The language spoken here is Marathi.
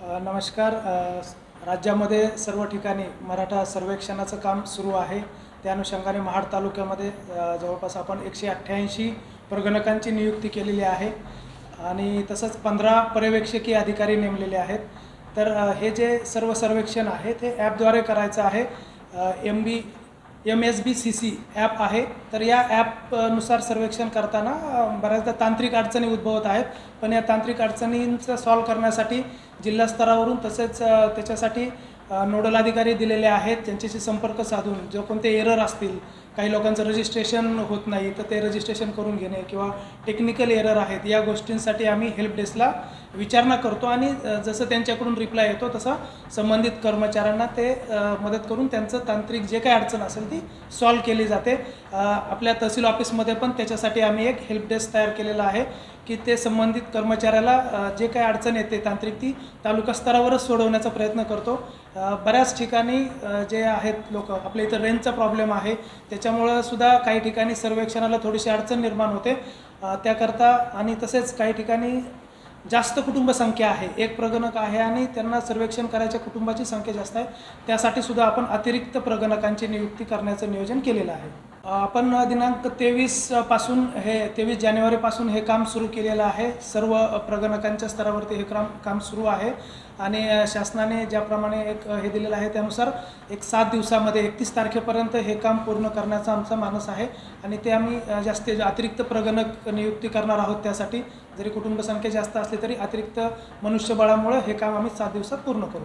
नमस्कार. राज्यामध्ये सर्व ठिकाणी मराठा सर्वेक्षणाचं काम सुरू आहे. त्या अनुषंगाने महाड तालुक्यामध्ये जवळपास आपण एकशे अठ्ठ्याऐंशी प्रगणकांची नियुक्ती केलेली आहे आणि तसंच पंधरा पर्यवेक्षकीय अधिकारी नेमलेले आहेत. तर हे जे सर्व सर्वेक्षण आहे ते ॲपद्वारे करायचं आहे. M B M S B C C app आहे. तर या ॲपनुसार सर्वेक्षण करताना बऱ्याचदा तांत्रिक अडचणी उद्भवत आहेत. पण या तांत्रिक अडचणींचं सॉल्व करण्यासाठी जिल्हास्तरावरून तसेच त्याच्यासाठी नोडल अधिकारी दिलेले आहेत त्यांच्याशी संपर्क साधून जो कोणते एरर असतील काही लोकांचं रजिस्ट्रेशन होत नाही तर ते रजिस्ट्रेशन करून घेणे किंवा टेक्निकल एरर आहेत या गोष्टींसाठी आम्ही हेल्प डेस्कला विचारणा करतो आणि जसं त्यांच्याकडून रिप्लाय येतो तसा संबंधित कर्मचाऱ्यांना ते मदत करून त्यांचं तांत्रिक जे काही अडचण असेल ती सॉल्व केली जाते. आपल्या तहसील ऑफिसमध्ये पण त्याच्यासाठी आम्ही एक हेल्प डेस्क तयार केलेला आहे की ते संबंधित कर्मचाऱ्याला जे काही अडचण येते तांत्रिक ती तालुका स्तरावरच सोडवण्याचा प्रयत्न करतो. बऱ्याच ठिकाणी जे आहेत लोक आपल्या इथं रेंजचा प्रॉब्लेम आहे. त्याच्यामुळं सुद्धा काही ठिकाणी सर्वेक्षणाला थोडीशी अडचण निर्माण होते. त्याकरता आणि तसेच काही ठिकाणी जास्त कुटुंब संख्या आहे. एक प्रगणक आहे आणि त्यांना सर्वेक्षण करायच्या कुटुंबाची संख्या जास्त आहे. त्यासाठी सुद्धा आपण अतिरिक्त प्रगणकांची नियुक्ती करण्याचं नियोजन केलेलं आहे. आपण दिनांक तेवीसपासून हे तेवीस जानेवारीपासून हे काम सुरू केलेलं आहे. सर्व प्रगणकांच्या स्तरावरती हे काम काम सुरू आहे. आणि शासनाने ज्याप्रमाणे एक हे दिलेलं आहे त्यानुसार एक सात दिवसामध्ये एकतीस तारखेपर्यंत हे काम पूर्ण करण्याचा आमचा मानस आहे. आणि ते आम्ही अ, जास्तीत अतिरिक्त प्रगणक नियुक्ती करणार आहोत त्यासाठी. जरी कुटुंबसंख्या जास्त असली तरी अतिरिक्त मनुष्यबळामुळे हे काम आम्ही सात दिवसात पूर्ण करू.